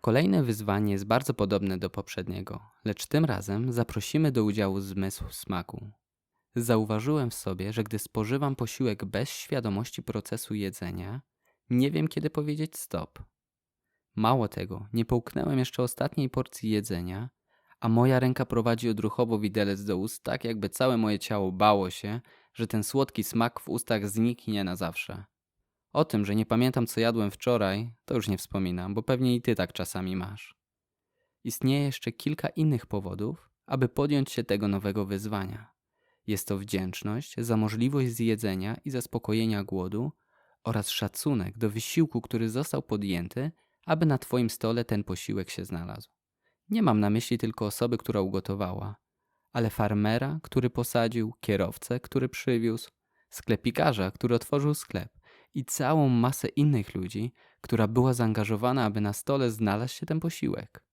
Kolejne wyzwanie jest bardzo podobne do poprzedniego, lecz tym razem zaprosimy do udziału zmysł smaku. Zauważyłem w sobie, że gdy spożywam posiłek bez świadomości procesu jedzenia, nie wiem kiedy powiedzieć stop. Mało tego, nie połknąłem jeszcze ostatniej porcji jedzenia, a moja ręka prowadzi odruchowo widelec do ust, tak jakby całe moje ciało bało się, że ten słodki smak w ustach zniknie na zawsze. O tym, że nie pamiętam co jadłem wczoraj, to już nie wspominam, bo pewnie i ty tak czasami masz. Istnieje jeszcze kilka innych powodów, aby podjąć się tego nowego wyzwania. Jest to wdzięczność za możliwość zjedzenia i zaspokojenia głodu oraz szacunek do wysiłku, który został podjęty, aby na Twoim stole ten posiłek się znalazł. Nie mam na myśli tylko osoby, która ugotowała, ale farmera, który posadził, kierowcę, który przywiózł, sklepikarza, który otworzył sklep i całą masę innych ludzi, która była zaangażowana, aby na stole znalazł się ten posiłek.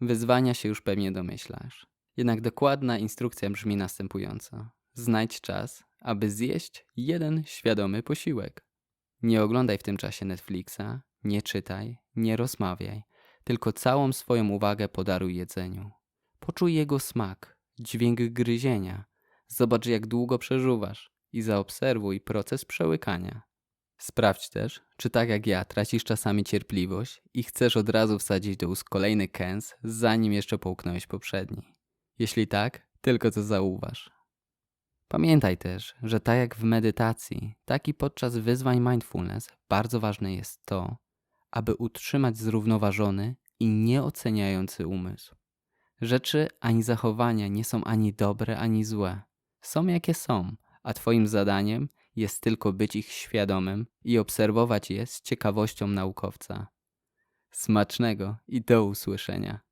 Wyzwania się już pewnie domyślasz. Jednak dokładna instrukcja brzmi następująco. Znajdź czas, aby zjeść jeden świadomy posiłek. Nie oglądaj w tym czasie Netflixa, nie czytaj, nie rozmawiaj, tylko całą swoją uwagę podaruj jedzeniu. Poczuj jego smak, dźwięk gryzienia, zobacz jak długo przeżuwasz i zaobserwuj proces przełykania. Sprawdź też, czy tak jak ja tracisz czasami cierpliwość i chcesz od razu wsadzić do ust kolejny kęs, zanim jeszcze połknąłeś poprzedni. Jeśli tak, tylko to zauważ. Pamiętaj też, że tak jak w medytacji, tak i podczas wyzwań mindfulness bardzo ważne jest to, aby utrzymać zrównoważony i nieoceniający umysł. Rzeczy ani zachowania nie są ani dobre, ani złe. Są jakie są, a Twoim zadaniem jest tylko być ich świadomym i obserwować je z ciekawością naukowca. Smacznego i do usłyszenia.